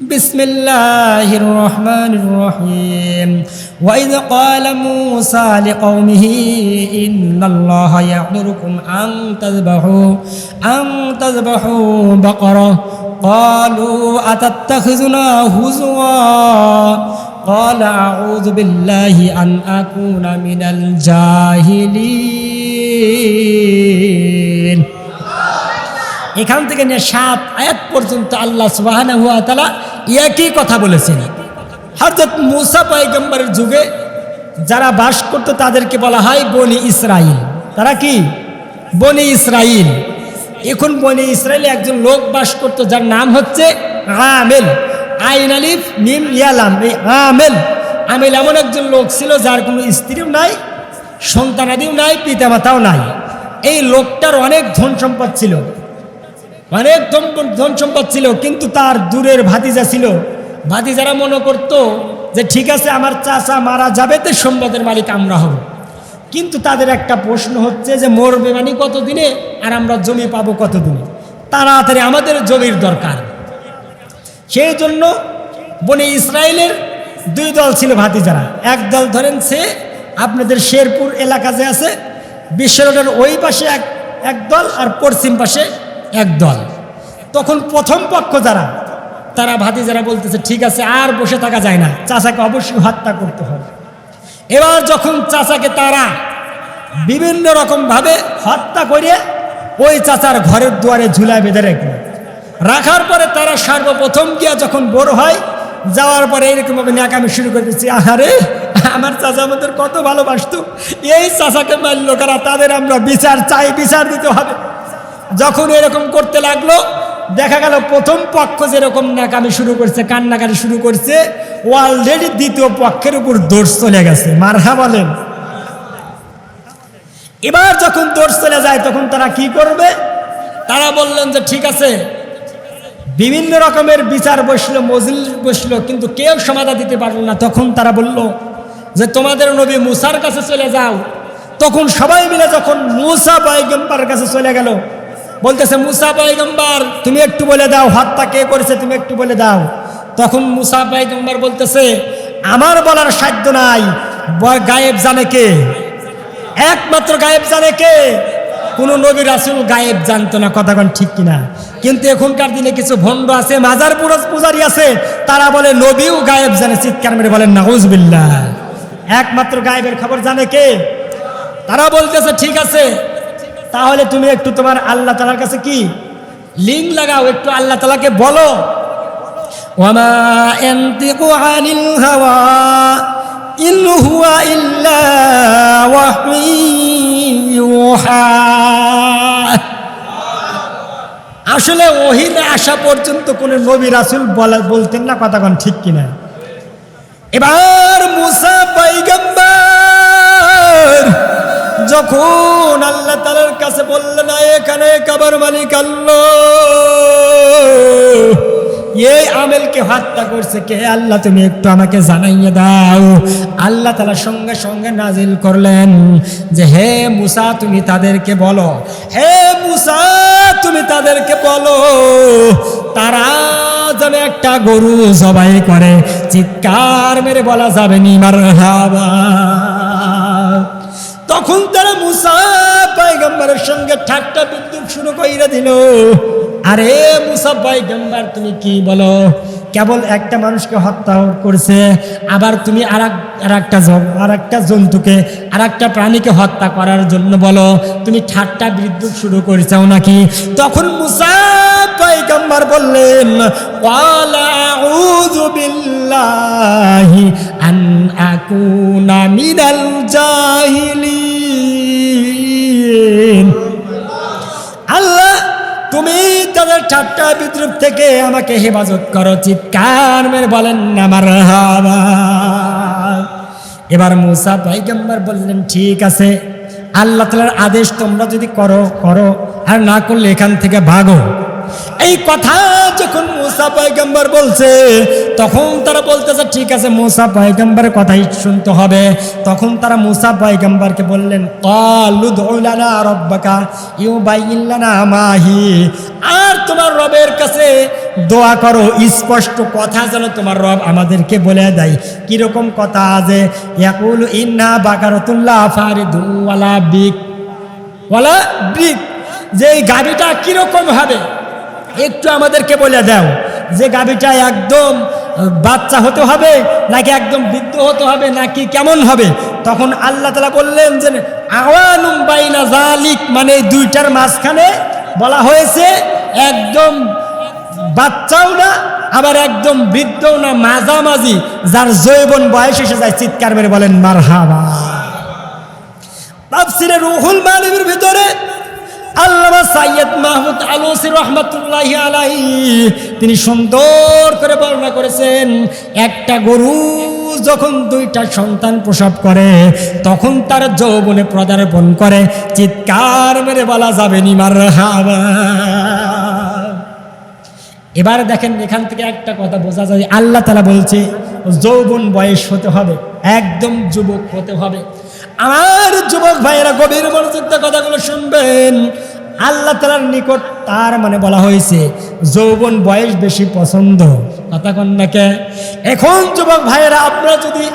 بسم الله الرحمن الرحيم وإذ قال موسى لقومه إن الله يأمركم أن تذبحوا أن تذبحوا بقرة قالوا أتتخذنا هزوا قال أعوذ بالله أن أكون من الجاهلين এখান থেকে নিয়ে সাত আয়াত পর্যন্ত আল্লাহ সুবাহানা হুয়া তালা একই কথা বলেছেন। হরজত মুসা পয়গম্বরের যুগে যারা বাস করতো তাদেরকে বলা হয় বনি ইসরাইল তারা কি? বনি ইসরাইল এখন বনি ইসরায়েলে একজন লোক বাস করতো যার নাম হচ্ছে আমেল আইন আলিফ নিম ইয়ালাম এই আমেল আমেল এমন একজন লোক ছিল যার কোনো স্ত্রীও নাই, সন্তানাদিও নাই, পিতামাতাও নাই। এই লোকটার অনেক ধন সম্পদ ছিল। অনেক ধন- ধন সম্পদ ছিল, কিন্তু তার দূরের ভাতিজা ছিল। ভাতিজারা মনে করতো যে, ঠিক আছে, আমার চাচা মারা যাবে তো সম্পদের মালিক আমরা হব। কিন্তু তাদের একটা প্রশ্ন হচ্ছে যে, মরবে মানে কতদিনে আর আমরা জমি পাবো কতদিনে? তাড়াতাড়ি আমাদের জমির দরকার। সেই জন্য বনে ইসরায়েলের দুই দল ছিল ভাতিজারা। এক দল ধরেন সে, আপনাদের শেরপুর এলাকা যে আছে, বিশ্ব রোডের ওই পাশে এক এক দল আর পশ্চিম পাশে এক দল। তখন প্রথম পক্ষ যারা, তারা ভাতি যারা বলতেছে, ঠিক আছে, আর বসে থাকা যায় না। চাচাকে অবশ্যই হত্যা করতে হবে। এবার যখন চাচাকে তারা বিভিন্ন রকমভাবে হত্যা করে, ওই চাচার ঘরের দুয়ারে ঝুলায় বেঁধে রেখে রাখার পরে তারা সর্বপ্রথম গিয়া যখন বড় হয়, যাওয়ার পরে এরকমভাবে ন্যাকামি শুরু করে দিচ্ছি, আহারে, আমার চাচা আমাদের কত ভালোবাসতো। এই চাচাকে মারল কারা? তাদের আমরা বিচার চাই, বিচার দিতে হবে। যখন এরকম করতে লাগল, দেখা গেল প্রথম পক্ষ যেরকম নাকামি শুরু করছে, কান্নাকাটি শুরু করছে অলরেডি দ্বিতীয় পক্ষের উপর দোষ চলে গেছে। মারহা বলেন। এবার যখন দোষ চলে যায়, তখন তারা কি করবে? তারা বললেন যে, ঠিক আছে। বিভিন্ন রকমের বিচার বসল, মজিল বসল, কিন্তু কেউ সমাধা দিতে পারল না। তখন তারা বলল যে, তোমাদের নবী মুসার কাছে চলে যাও। তখন সবাই মিলে যখন মুসা পয়গম্বার কাছে চলে গেল বলতেছে, মুসা পয়গম্বার, তুমি একটু বলে দাও হত্যা কে করেছে তুমি একটু বলে দাও। তখন মুসা পয়গম্বার বলতেছে, আমার বলার সাধ্য নাই। গায়েব জানে কে? একমাত্র গায়েব জানে কে? কোন নবী রাসুল গায়েব জানতো না কথাগণ ঠিক কিনা? কিন্তু এখনকার দিনে কিছু ভণ্ড আছে, মাজার পুরস পূজারি আছে, তারা বলে, নবীও গায়েব জানে। চিৎকার মেরে বলেন, নাউজবিল্লাহ। একমাত্র গায়েবের খবর জানে কে? তারা বলতেছে, ঠিক আছে। তাহলে তুমি একটু তোমার আল্লাহ তালার কাছে কি? লিঙ্ক লাগাও, একটু আল্লাহ তালাকে বলো। আসলে ওহির আসা পর্যন্ত কোনো নবী রাসূল বলা, বলতেন না কথাগণ ঠিক কিনা। এবার মুসা পাইগম্বর যখন আমেলকে হত্যা করছে, কে? আল্লাহ, তুমি একটু আমাকে জানাইয়ে দাও। আল্লাহ তালা সঙ্গে সঙ্গে নাজিল করলেন যে, হে মুসা, তুমি তাদেরকে বলো। হে মুসা, তুমি তাদেরকে বলো, তারা যেন একটা গরু জবাই করে। চিৎকার মেরে বলা যাবে নি তখন তারা মুসা পাইগম্বরের সঙ্গে ঠাট্টা বিদ্যুৎ শুরু কইরা দিল। আরে মুসা পাইগম্বর তুমি কি বলো? কেবল একটা মানুষকে হত্যা করছে, আবার তুমি আর একটা আর একটা জন্তুকে আর একটা প্রাণীকে হত্যা করার জন্য বলো, তুমি ঠাট্টা বিদ্যুৎ শুরু করেছাও নাকি? তখন মুসা বললেন আল্লাহ, তুমি ঠাট্টা বিদ্রুপ থেকে আমাকে হেফাজত করো, চিৎকার মেরে বলেন, আমার এবার মুসা পাইগম্বর বললেন, ঠিক আছে, আল্লাহ তালার আদেশ তোমরা যদি করো করো, আর না করলে এখান থেকে ভাগো। এই কথা যখন মুসা পয়গম্বর বলছে, তখন তারা বলতেছে, ঠিক আছে মুসা পয়গম্বরের কথাই শুনতে হবে। তখন তারা মুসা পয়গম্বরকে বললেন কালুদৌলানা রব্বাকা ইউ বাইল্লানা মাহি। আর তোমার রবের কাছে দোয়া করো, স্পষ্ট কথা যেন তোমার রব আমাদেরকে বলে দেয়। কীরকম কথা আছে ইয়াকুল ইন্না বাকারতুল্লাহ ফারিদু ওয়ালা বিক। ওয়ালা বিক। যে এই গাড়িটা কীরকম হবে? একটু আমাদেরকে বলে দাও যে গাভীটা একদম বাচ্চা হতে হবে, নাকি একদম বৃদ্ধ হতে হবে, নাকি কেমন হবে? তখন আল্লাহ তালা বললেন যে আওয়ানুম বাইনা জালিক মানে দুইটার মাঝখানে বলা হয়েছে, একদম বাচ্চাও না, আবার একদম বৃদ্ধও না, মাঝামাঝি, যার জৈবন বয়স এসে যায়, চিৎকার মেরে বলেন মার হাবা তাফসিরে রুহুল মালিমের ভিতরে আল্লামা সাইয়দ মাহমুদ আলোসি রহমতুল্লাহ আলাই তিনি সুন্দর করে বর্ণনা করেছেন, একটা গরু যখন দুইটা সন্তান প্রসব করে, তখন তার যৌবনে পদার্পণ করে, চিৎকার মেরে বলা যাবে নিমার এবার দেখেন এখান থেকে একটা কথা বোঝা যায়, আল্লাহ তালা বলছে, যৌবন বয়স হতে হবে, একদম যুবক হতে হবে। আমার যুবক ভাইয়েরা গভীর মনোযুক্ত কথাগুলো শুনবেন। আল্লাহ তালার নিকট তার মানে বলা হয়েছে, যৌবন বয়স বেশি পছন্দ। কথা কন্যাকে এখন যুবক ভাইয়েরা, আপনারা যদি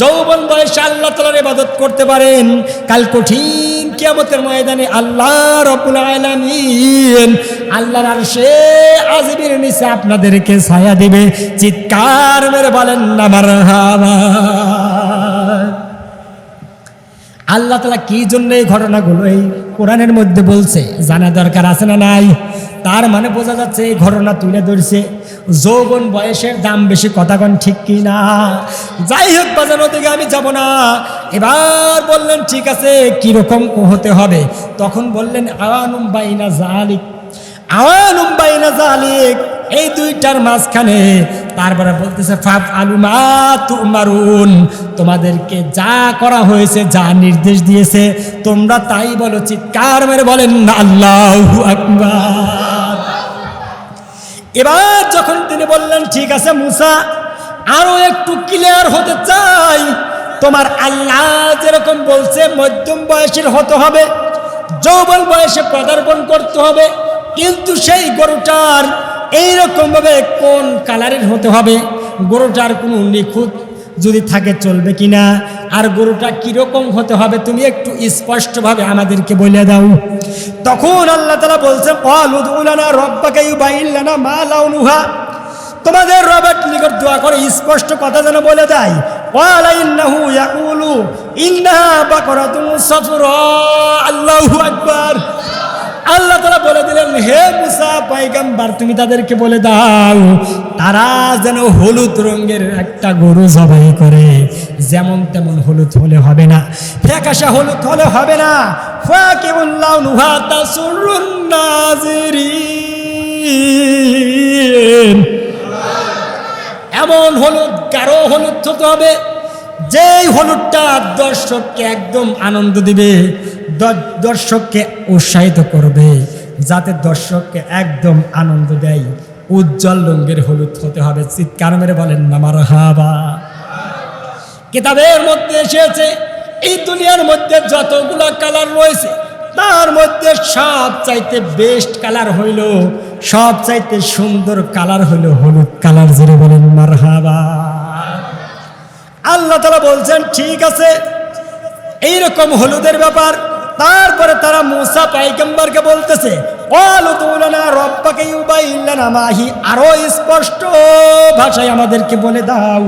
যৌবন বয়সে আল্লাহ তালার ইবাদত করতে পারেন, কাল কঠিন কিয়ামতের ময়দানে আল্লাহ রব্বুল আলামিন আল্লাহর আরশে আজিমের নিচে আপনাদেরকে ছায়া দিবে। চিৎকার মেরে বলেন না, মারহাবা। আল্লাহ তালা কি জন্য এই ঘটনাগুলো এই কোরআনের মধ্যে বলছে? জানা দরকার আছে না নাই? তার মানে বোঝা যাচ্ছে এই ঘটনা তুলে ধরছে। যৌবন বয়সের দাম বেশি কথাগণ ঠিক কি না? যাই হোক বাজানো দিকে আমি যাব না। এবার বললেন, ঠিক আছে, কীরকম হতে হবে? তখন বললেন, আওয়ানুম বাইনা জালিক আওয়ানুম বাইনা জালিক এই দুইটার মাঝখানে তারপরে বলতেছে ফাফ আলুমা তোমাদেরকে যা করা হয়েছে, যা নির্দেশ দিয়েছে, তোমরা তাই বলো, চিৎকার মেরে বলেন, আল্লাহ এবার যখন তিনি বললেন, ঠিক আছে মুসা, আরও একটু ক্লিয়ার হতে চাই, তোমার আল্লাহ যেরকম বলছে, মধ্যম বয়সের হতে হবে, যৌবন বয়সে পদার্পণ করতে হবে, কিন্তু সেই গরুটার এইরকম ভাবে কোন কালারের হতে হবে? গরুটার কোনো নিখুঁত যদি থাকে চলবে কিনা? আর গরুটা কীরকম হতে হবে? তুমি একটু স্পষ্টভাবে আমাদেরকে বলে দাও। তখন আল্লাহ তালা বলছে মা তোমাদের রবের নিকট দোয়া করে স্পষ্ট কথা যেন বলে দেয় আল্লাহু আকবার। আল্লাহ তালা বলে দিলেন, হে মুসা পাইগাম্বার তুমি তাদেরকে বলে দাও, তারা যেন হলুদ রঙের একটা গরু জবাই করে। যেমন তেমন হলুদ হলে হবে না। ফ্যাকাশা হলুদ হলে হবে না। এমন হলুদ, গাঢ় হলুদ হতে হবে। যেই হলুদটা দর্শককে একদম আনন্দ দিবে দর্শককে উৎসাহিত করবে, যাতে দর্শককে একদম আনন্দ দেয়। উজ্জ্বল রঙের হলুদ হতে হবে, চিৎকার মেরে বলেন নামার হাবা কিতাবের মধ্যে এসেছে, এই দুনিয়ার মধ্যে যতগুলো কালার রয়েছে, তার মধ্যে সব চাইতে বেস্ট কালার হইল, সব চাইতে সুন্দর কালার হইল হলুদ কালার জুড়ে বলেন মার হাবা আল্লাহ তালা বলছেন, ঠিক আছে, এইরকম হলুদের ব্যাপার তারপরে তারা মুসা পাইগম্বরকে বলতেছে আরও স্পষ্ট ভাষায় আমাদেরকে বলে দাও,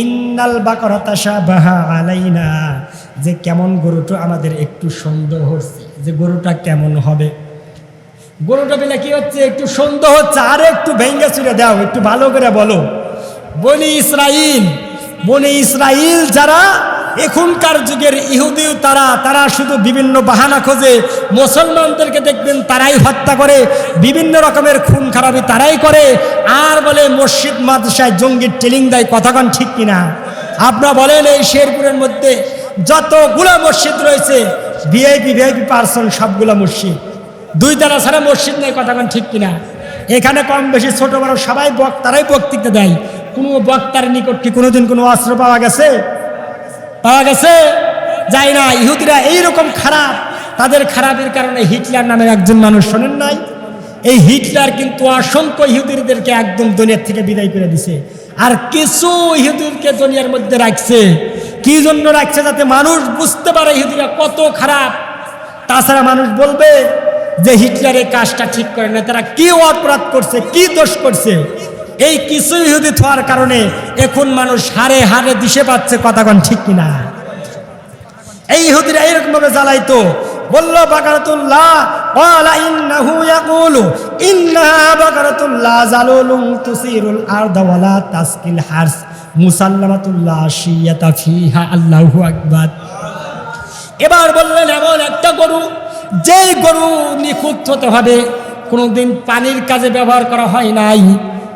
ইন্নাল বাকরা তাশাবাহা আলাইনা। যে কেমন গরুটা আমাদের একটু সন্দেহ হচ্ছে, যে গরুটা কেমন হবে। গরুটা পেলে কি হচ্ছে, একটু সন্দেহ হচ্ছে। আর একটু ভেঙ্গে চুরে দাও, একটু ভালো করে বলো। বনি ইসরাইল বনি ইসরাইল যারা এখনকার যুগের ইহুদিও তারা তারা শুধু বিভিন্ন বাহানা খোঁজে, মুসলমানদেরকে দেখবেন তারাই হত্যা করে, বিভিন্ন রকমের খুন খারাপি তারাই করে, আর বলে মসজিদ, মাদ্রাসায় জঙ্গির ট্রেনিং দেয় কথাক্ষণ ঠিক কিনা? আপনারা বলেন এই শেরপুরের মধ্যে যতগুলো মসজিদ রয়েছে, ভিআইপি ভিআইপি পার্সন সবগুলো মসজিদ। দুই তারা ছাড়া মসজিদ নেই কথাক্ষণ ঠিক কিনা? এখানে কম বেশি ছোট বড় সবাই বক্তারাই বক্তৃতা দেয়। কোনো বক্তার নিকট কি কোনোদিন কোনো অস্ত্র পাওয়া গেছে? পাওয়া গেছে। যায় না, ইহুদিরা এইরকম খারাপ। তাদের খারাপের কারণে হিটলার নামের একজন মানুষ শোনেন নাই। এই হিটলার কিন্তু অসংখ্য ইহুদিদেরকে একদম দুনিয়ার থেকে বিদায় করে দিছে। আর কিছু ইহুদিরকে দুনিয়ার মধ্যে রাখছে। কি জন্য রাখছে যাতে মানুষ বুঝতে পারে ইহুদিরা কত খারাপ। তাছাড়া মানুষ বলবে যে হিটলার এই কাজটা ঠিক করে না তারা কি অপরাধ করছে, কি দোষ করছে? এই কিছু ইহুদি হওয়ার কারণে এখন মানুষ হারে হারে দিশে পাচ্ছে কথাগণ ঠিক কিনা? এই ইহুদিরা এইরকম ভাবে জ্বালাইতো, বলল, বাকারাতুল্লাহ ওয়ালা ইন্নাহু ইয়াকুলু, ইন্নাহা বাকারাতুল্লাহ জালুলুম তুসিরুল আরদা ওয়ালা তাসকিল হারস, মুসাল্লামাতুল্লাহ শিয়াতা ফিহা, আল্লাহু আকবার। এবার বললেন, এমন একটা গরু, যেই গরু নিখুঁত হতে হবে, কোনোদিন পানির কাজে ব্যবহার করা হয় নাই।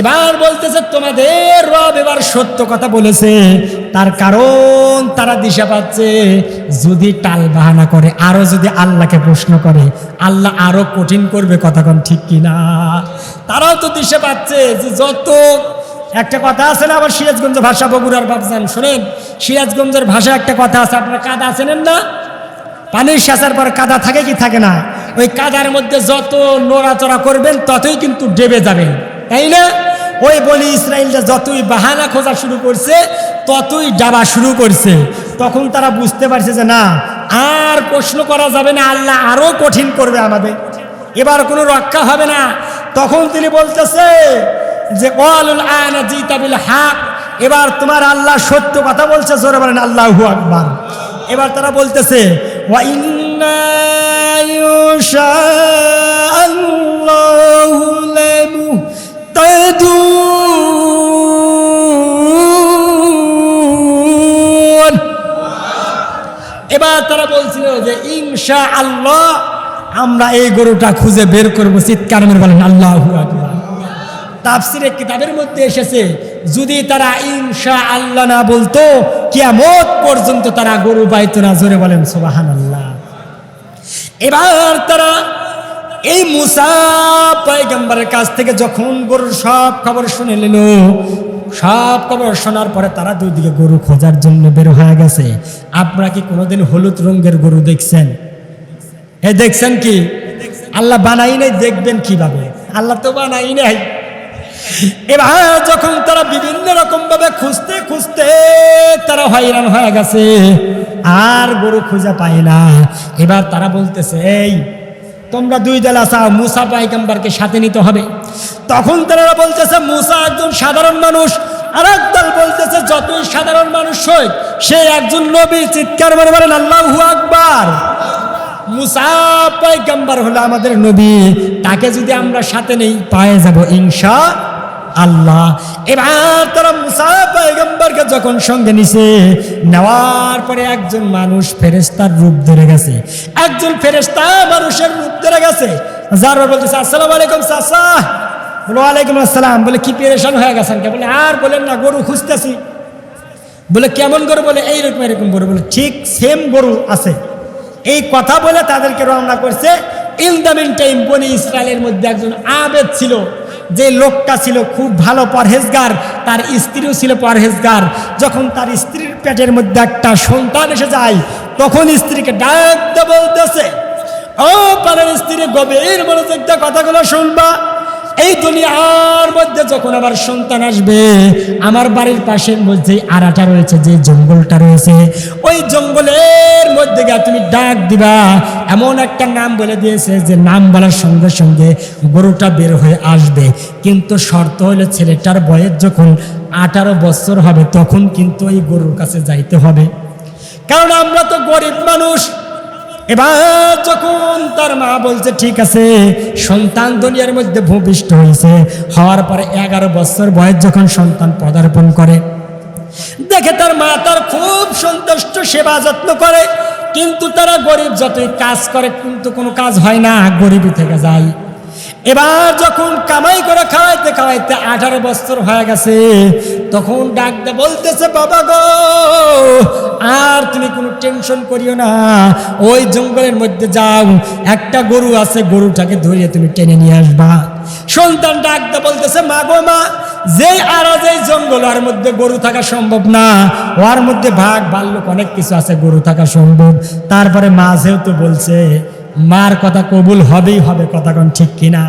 এবার বলতেছে, তোমাদের রব এবার সত্য কথা বলেছে। তার কারণ তারা দিশা পাচ্ছে। যদি টাল বাহানা করে, আরও যদি আল্লাহকে প্রশ্ন করে, আল্লাহ আরও কঠিন করবে কথাক্ষণ ঠিক কিনা? তারাও তো দিশা পাচ্ছে যে যত একটা কথা আছে না, আবার সিরাজগঞ্জ ভাষা, বগুড়ার বাবজান শোনেন? সিরাজগঞ্জের ভাষা একটা কথা আছে, আপনারা কাদা আছেন না? পানির সাঁচার পর কাদা থাকে কি থাকে না? ওই কাদার মধ্যে যত নড়াচড়া করবেন, ততই কিন্তু ডেবে যাবেন। তাই না? ওই বলি ইসরায়েলটা যতই বাহানা খোঁজা শুরু করছে, ততই ডাবা শুরু করছে। তখন তারা বুঝতে পারছে যে না, আর প্রশ্ন করা যাবে না, আল্লাহ আরও কঠিন করবে আমাদের। এবার কোনো রক্ষা হবে না। তখন তিনি বলতেছে যে অলুল আয়না জিতাবিল হাক। এবার তোমার আল্লাহ সত্য কথা বলছে, জোরে বলেন, আল্লাহু আকবার। এবার তারা বলতেছে, ওয়া ইন্না ইনশা আল্লাহ আমরা এই গরুটা খুঁজে বের করব। চিৎকার বলেন, আল্লাহু তাফসিরে কিতাবের মধ্যে এসেছে, যদি তারা ইনশা আল্লাহ না বলতো, কিয়ামত পর্যন্ত তারা গরু পাইতো না। জোরে বলেন সুবাহান আল্লাহ এবার তারা এই মুসা পয়গম্বরের কাছ থেকে যখন গরুর সব খবর শুনে নিল, সব খবর শোনার পরে তারা দুই দিকে গরু খোঁজার জন্য বের হয়ে গেছে। আপনারা কি কোনোদিন হলুদ রঙের গরু দেখছেন? এ দেখছেন কি? আল্লাহ বানাই নাই, দেখবেন কীভাবে? আল্লাহ তো বানাই নাই। এবার যখন তারা বিভিন্ন রকম ভাবে খুঁজতে খুঁজতে তারা হয়রান হয়ে গেছে, আর গরু খুঁজে পায় না। এবার তারা বলতেছে, এই, তোমরা দুই দল আসাও মুসা পাইকাম্বারকে সাথে নিতে হবে। তখন তারা বলতেছে, মুসা একজন সাধারণ মানুষ আর দল বলতেছে, যতই সাধারণ মানুষ হয় সে একজন নবী চিৎকার করে বলেন আল্লাহু আকবার। মুসা পয়গম্বর হলো আমাদের নবী। তাকে যদি আমরা সাথে নেই, পায়ে যাব ইনশা আল্লাহ। এবার তারা মুসা পয়গম্বরকে যখন সঙ্গে নিছে, নেওয়ার পরে একজন মানুষ ফেরেস্তার রূপ ধরে গেছে। একজন ফেরেস্তা মানুষের রূপ ধরে গেছে। যার বলতেছে, আসসালামু আলাইকুম চাচা। বলো, ওয়ালাইকুম আসসালাম। বলে, কি পেরেশান হয়ে গেছেন কে? বলে, আর বলেন না, গরু খুঁজতেছি। বলে, কেমন গরু? বলে, এইরকম, এরকম গরু। বলে, ঠিক সেম গরু আছে। এই কথা বলে তাদেরকে রওনা করছে। ইন দ্য মিন টাইম বনি ইসরায়েলের মধ্যে একজন আবেদ ছিল। যে লোকটা ছিল খুব ভালো পরহেজগার, তার স্ত্রীও ছিল পরহেজগার। যখন তার স্ত্রীর পেটের মধ্যে একটা সন্তান এসে যায়, তখন স্ত্রীকে ডাকতে বলতেছে, ও পারের স্ত্রী, গভীর মনোযোগ কথাগুলো শুনবা। এই দুনিয়ার মধ্যে যখন আমার সন্তান আসবে, আমার বাড়ির পাশের মধ্যে আড়াটা রয়েছে, যে জঙ্গলটা রয়েছে, ওই জঙ্গলের মধ্যে গিয়ে তুমি ডাক দিবা। এমন একটা নাম বলে দিয়েছে যে নাম বলার সঙ্গে সঙ্গে গরুটা বের হয়ে আসবে। কিন্তু শর্ত হলো ছেলেটার বয়স যখন আঠারো বছর হবে, তখন কিন্তু ওই গরুর কাছে যাইতে হবে। কারণ আমরা তো গরিব মানুষ এবার যখন তার মা বলছে, ঠিক আছে, সন্তান দুনিয়ার মধ্যে ভূপিষ্ঠ হয়েছে। হওয়ার পরে এগারো বছর বয়স যখন সন্তান পদার্পণ করে। দেখে তার মা তার খুব সন্তুষ্ট, সেবা যত্ন করে, কিন্তু তারা গরিব যতই কাজ করে, কিন্তু কোনো কাজ হয় না, গরিবই থেকে যায়। এবার যখন কামাই করে খাওয়াইতে খাওয়াইতে আঠারো বছর হয়ে গেছে তখন ডাকতে বলতেছে, বাবা গো, আর তুমি কোনো টেনশন করিও না। ওই জঙ্গলের মধ্যে যাও, একটা গরু আছে, গরুটাকে ধরিয়ে তুমি টেনে নিয়ে আসবা। সন্তান ডাকতে বলতেছে, মা গো মা, যেই আর যেই জঙ্গল, ওর মধ্যে গরু থাকা সম্ভব না। ওর মধ্যে ভাগ ভাল্লুক অনেক কিছু আছে, গরু থাকা সম্ভব। তারপরে মা যেহেতু বলছে, মার কথা কবুল হবেই হবে কথা কোন ঠিক কিনা?